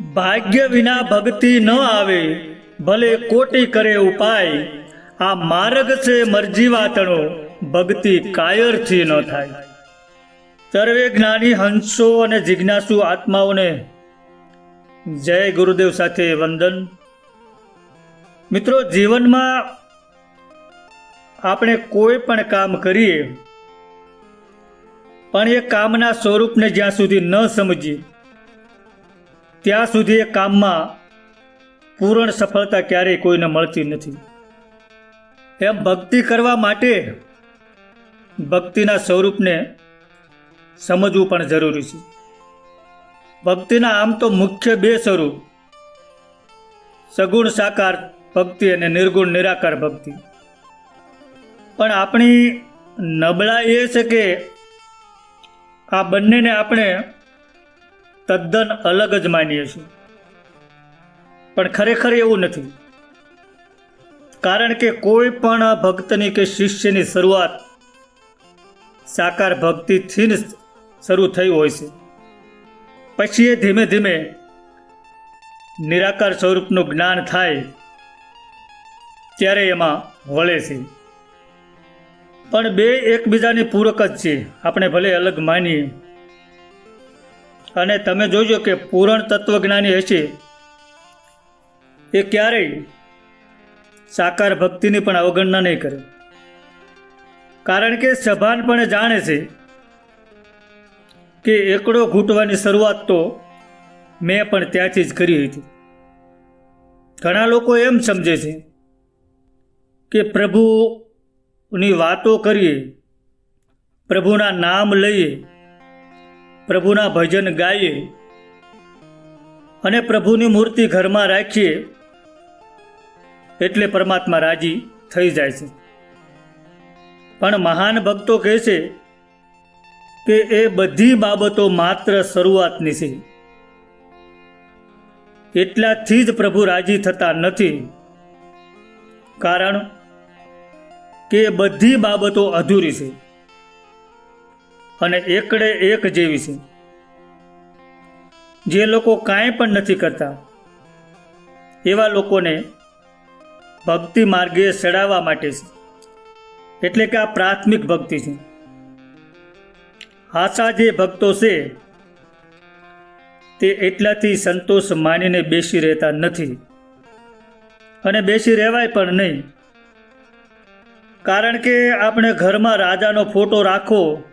ભાગ્ય વિના ભક્તિ ન આવે, ભલે કોટી કરે ઉપાય. આ માર્ગ છે મરજી વાતણો ભક્તિ કાયરથી ન થાય. સર્વે જ્ઞાની હંસો અને જિજ્ઞાસુ આત્માઓને જય ગુરુદેવ સાથે વંદન. મિત્રો, જીવનમાં આપણે કોઈ પણ કામ કરીએ, પણ એ કામના સ્વરૂપને જ્યાં સુધી ન સમજીએ ત્યાં સુધી એ કામમાં પૂર્ણ સફળતા ક્યારેય કોઈને મળતી નથી. એમ ભક્તિ કરવા માટે ભક્તિના સ્વરૂપને સમજવું પણ જરૂરી છે. ભક્તિના આમ તો મુખ્ય બે સ્વરૂપ, સગુણ સાકાર ભક્તિ અને નિર્ગુણ નિરાકાર ભક્તિ. પણ આપણી નબળા એ છે કે આ બંનેને આપણે તદ્દન અલગ જ માનીએ છીએ. પણ ખરેખર એવું નથી. કારણ કે કોઈ પણ ભક્તની કે શિષ્યની શરૂઆત સાકાર ભક્તિથી જ શરૂ થઈ હોય છે. પછી એ ધીમે ધીમે નિરાકાર સ્વરૂપનું જ્ઞાન થાય ત્યારે એમાં વળે છે. પણ બે એકબીજાની પૂરક જ છે. આપણે ભલે અલગ માનીએ. અને તમે જોજો કે પૂરણ તત્વજ્ઞાની હશે. એ ક્યારેય સાકાર ભક્તિની પણ અવગણના નહીં કરે. કારણ કે સભાનપણે જાણે છે કે એકડો ઘૂંટવાની શરૂઆત તો મેં પણ ત્યાંથી જ કરી હતી. ઘણા લોકો એમ સમજે છે કે પ્રભુની વાતો કરીએ, પ્રભુના નામ લઈએ પ્રભુના ભજન ગાઈએ અને પ્રભુની મૂર્તિ ઘરમાં રાખીએ એટલે પરમાત્મા રાજી થઈ જાય છે. પણ મહાન ભક્તો કહે છે કે એ બધી બાબતો માત્ર શરૂઆતની છે. એટલાથી જ પ્રભુ રાજી થતા નથી. કારણ કે બધી બાબતો અધૂરી છે. અને એકડે એક જેવી છે. જે લોકો કાંઈ પણ નથી કરતા, એવા લોકોને ભક્તિ માર્ગે ચડાવવા માટે છે. એટલે કે આ પ્રાથમિક ભક્તિ છે. આશા જે ભક્તો છે, તે એટલાથી સંતોષ માનીને બેસી રહેતા નથી. અને બેસી રહેવાય પણ નહીં. કારણ કે આપણે ઘરમાં રાજાનો ફોટો રાખો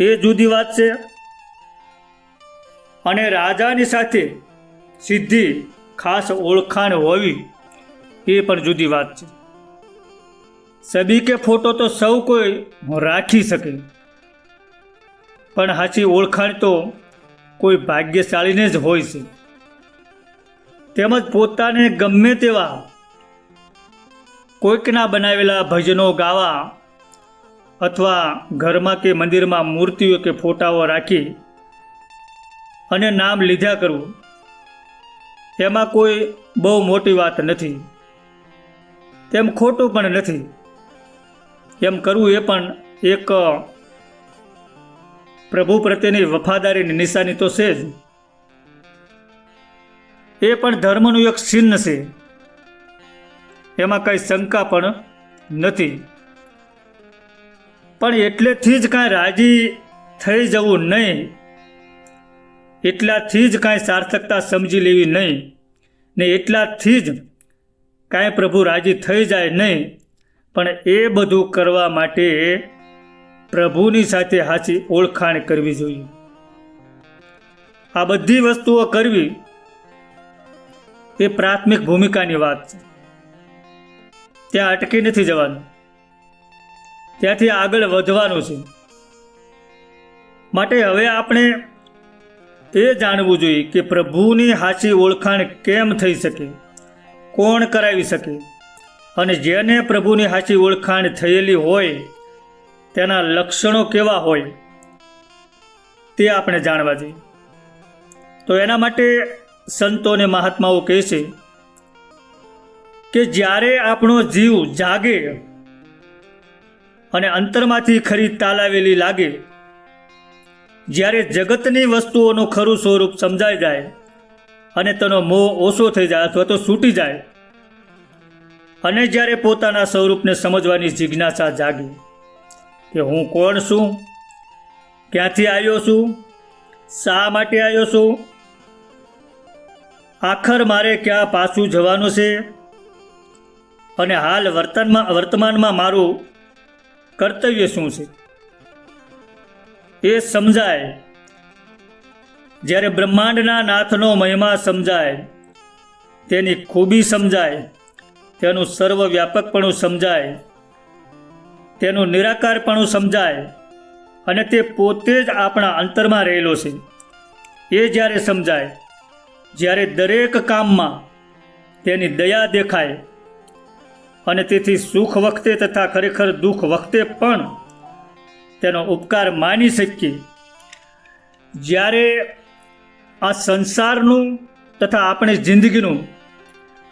એ જુદી વાત છે. અને રાજાની સાથે સીધી ખાસ ઓળખાણ હોવી એ પણ જુદી વાત છે. સદી કે ફોટો તો સૌ કોઈ રાખી શકે. પણ સાચી ઓળખાણ તો કોઈ ભાગ્યશાળીને જ હોય છે. તેમજ પોતાને ગમે તેવા કોઈકના બનાવેલા ભજનો ગાવા અથવા ઘરમાં કે મંદિરમાં મૂર્તિઓ કે ફોટાઓ રાખી અને નામ લીધા કરવું. એમાં કોઈ બહુ મોટી વાત નથી. તેમ ખોટું પણ નથી. એમ કરવું એ પણ એક પ્રભુ પ્રત્યેની વફાદારીની નિશાની તો છે જ. એ પણ ધર્મનું એક ચિહ્ન છે. એમાં કંઈ શંકા પણ નથી. પણ એટલેથી જ કાંઈ રાજી થઈ જવું નહીં. એટલાથી જ કાંઈ સાર્થકતા સમજી લેવી નહીં ને એટલાથી જ કાંઈ પ્રભુ રાજી થઈ જાય નહીં. પણ એ બધું કરવા માટે પ્રભુની સાથે સાચી ઓળખાણ કરવી જોઈએ. આ બધી વસ્તુઓ કરવી એ પ્રાથમિક ભૂમિકાની વાત છે. ત્યાં અટકી નથી જવાનું. ત્યાંથી આગળ વધવાનું છે. માટે હવે આપણે એ જાણવું જોઈએ કે પ્રભુની સાચી ઓળખાણ કેમ થઈ શકે, કોણ કરાવી શકે અને જેને પ્રભુની સાચી ઓળખાણ થયેલી હોય તેના લક્ષણો કેવા હોય તે આપણે જાણવા જોઈએ. તો એના માટે સંતો અને મહાત્માઓ કહે છે કે જ્યારે આપણો જીવ જાગે અને અંતરમાંથી ખરી તાલાવેલી લાગે. જ્યારે જગતની વસ્તુઓનું ખરું સ્વરૂપ સમજાઈ જાય અને તેનો મોહ ઓછો થઈ જાય અથવા તો છૂટી જાય અને જ્યારે પોતાના સ્વરૂપને સમજવાની જિજ્ઞાસા જાગી કે હું કોણ છું? ક્યાંથી આવ્યો છું? શા માટે આવ્યો છું? આખર મારે ક્યાં પાછું જવાનું છે? અને હાલ વર્તનમાં વર્તમાનમાં મારું કર્તવ્ય શું છે? એ સમજાય. જ્યારે બ્રહ્માંડના નાથનો મહિમા સમજાય, તેની ખૂબી સમજાય, તેનું સર્વવ્યાપકપણું સમજાય, તેનું નિરાકારપણું સમજાય, અને તે પોતે જ આપણા અંતરમાં રહેલો છે. એ જ્યારે સમજાય, જ્યારે દરેક કામમાં તેની દયા દેખાય અને તેથી સુખ વખતે તથા ખરેખર દુઃખ વખતે પણ તેનો ઉપકાર માની શકીએ. જ્યારે આ સંસારનું તથા આપણી જિંદગીનું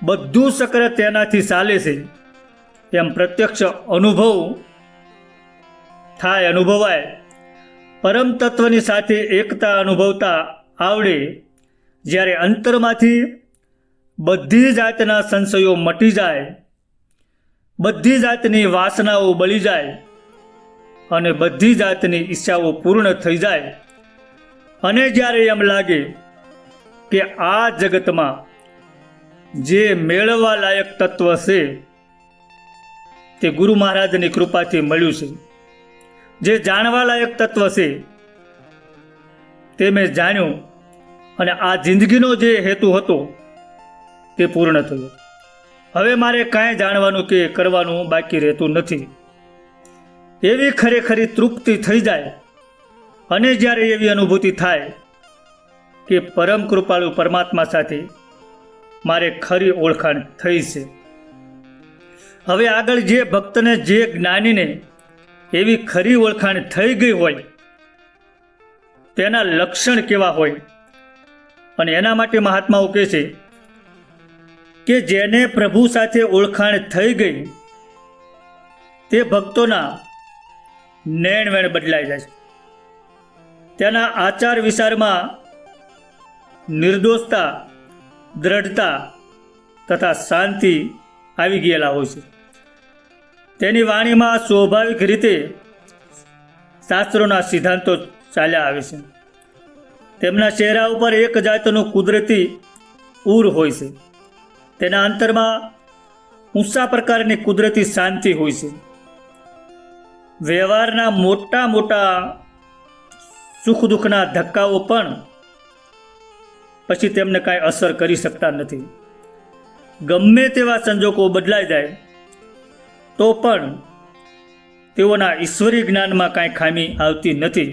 બધું ચક્ર તેનાથી ચાલે છે, એમ પ્રત્યક્ષ અનુભવ થાય, અનુભવાય. પરમ તત્વની સાથે એકતા અનુભવતા આવડે, જ્યારે અંતરમાંથી બધી જાતના સંશયો મટી જાય બધી જાતની વાસનાઓ બળી જાય અને બધી જાતની ઈચ્છાઓ પૂર્ણ થઈ જાય. અને જ્યારે એમ લાગે કે આ જગતમાં જે મેળવવા લાયક તત્વ છે, તે ગુરુ મહારાજની કૃપાથી મળ્યું છે. જે જાણવા લાયક તત્વ છે, તે મેં જાણ્યું અને આ જિંદગીનો જે હેતુ હતો, તે પૂર્ણ થયો. હવે મારે કાંઈ જાણવાનું કે કરવાનું બાકી રહેતું નથી. એવી ખરેખરી તૃપ્તિ થઈ જાય અને જ્યારે એવી અનુભૂતિ થાય કે પરમ કૃપાળુ પરમાત્મા સાથે મારે ખરી ઓળખાણ થઈ છે. હવે આગળ જે ભક્તને જે જ્ઞાનીને એવી ખરી ઓળખાણ થઈ ગઈ હોય, તેના લક્ષણ કેવા હોય? અને એના માટે મહાત્માઓ કહે છે કે જેને પ્રભુ સાથે ઓળખાણ થઈ ગઈ, તે ભક્તોના નેણવેણ બદલાઈ જાય છે. તેના આચાર વિચારમાં નિર્દોષતા, દ્રઢતા તથા શાંતિ આવી ગયેલા હોય છે. તેની વાણીમાં સ્વાભાવિક રીતે શાસ્ત્રોના સિદ્ધાંતો ચાલ્યા આવે છે. તેમના ચહેરા ઉપર એક જાતનું કુદરતી ઉર હોય છે. તેના અંતરમાં ઊંચા પ્રકારની કુદરતી શાંતિ હોય છે. વ્યવહારના મોટા મોટા સુખ દુઃખના ધક્કાઓ પણ પછી તેમને કાંઈ અસર કરી શકતા નથી. ગમે તેવા સંજોગો બદલાઈ જાય, તો પણ તેઓના ઈશ્વરી જ્ઞાનમાં કાંઈ ખામી આવતી નથી.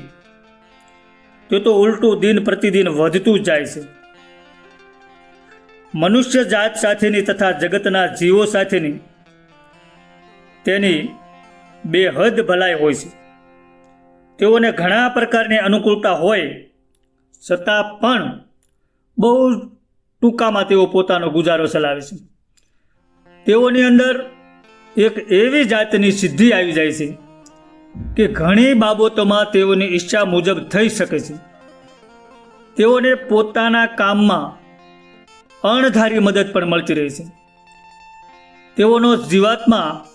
તે તો ઉલટું દિન પ્રતિદિન વધતું જાય છે. મનુષ્ય જાત સાથેની તથા જગતના જીવો સાથેની તેની બેહદ ભલાઈ હોય છે. તેઓને ઘણા પ્રકારની અનુકૂળતા હોય, છતાં પણ બહુ ટૂંકામાં તેઓ પોતાનો ગુજારો ચલાવે છે. તેઓની અંદર એક એવી જાતની સિદ્ધિ આવી જાય છે કે ઘણી બાબતોમાં તેઓની ઈચ્છા મુજબ થઈ શકે છે. તેઓને પોતાના કામમાં અણધારી મદદ પણ મળતી રહે છે. તેઓનો જીવાત્મા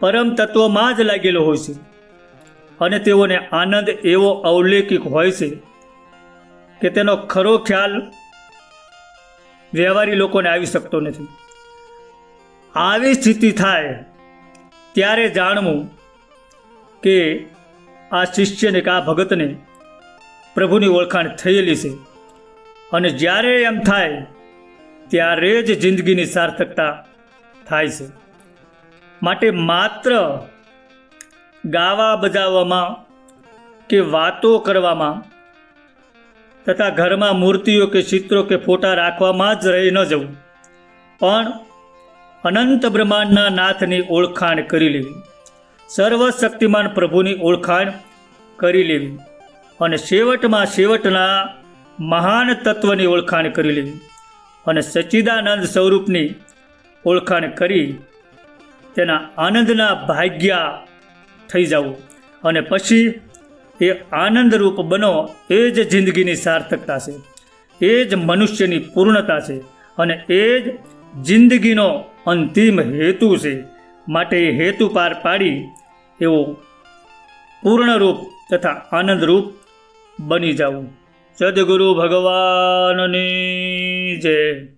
પરમ તત્વમાં જ લાગેલો હોય છે અને તેઓને આનંદ એવો અવલૌકિક હોય છે કે તેનો ખરો ખ્યાલ વ્યવહારી લોકોને આવી શકતો નથી. આવી સ્થિતિ થાય ત્યારે જાણવું કે આ શિષ્યને કે આ ભગતને પ્રભુની ઓળખાણ થયેલી છે. અને જ્યારે એમ થાય, ત્યારે જ જિંદગીની સાર્થકતા થાય છે. માટે માત્ર ગાવા બજાવવામાં કે વાતો કરવામાં તથા ઘરમાં મૂર્તિઓ કે ચિત્રો કે ફોટા રાખવામાં જ રહી ન જવું, પણ અનંત બ્રહ્માંડના નાથની ઓળખાણ કરી લેવી, સર્વશક્તિમાન પ્રભુની ઓળખાણ કરી લેવી અને છેવટમાં છેવટના મહાન તત્વની ઓળખાણ કરી લેવી અને સચ્ચિદાનંદ સ્વરૂપની ઓળખાણ કરી તેના આનંદના ભાગ્યા થઈ જવું અને પછી એ આનંદરૂપ બનો એ જ જિંદગીની સાર્થકતા છે. એ જ મનુષ્યની પૂર્ણતા છે અને એ જ જિંદગીનો અંતિમ હેતુ છે. માટે એ હેતુ પાર પાડી એવો પૂર્ણરૂપ તથા આનંદરૂપ બની જવું સદગુરુ ભગવાનની જય.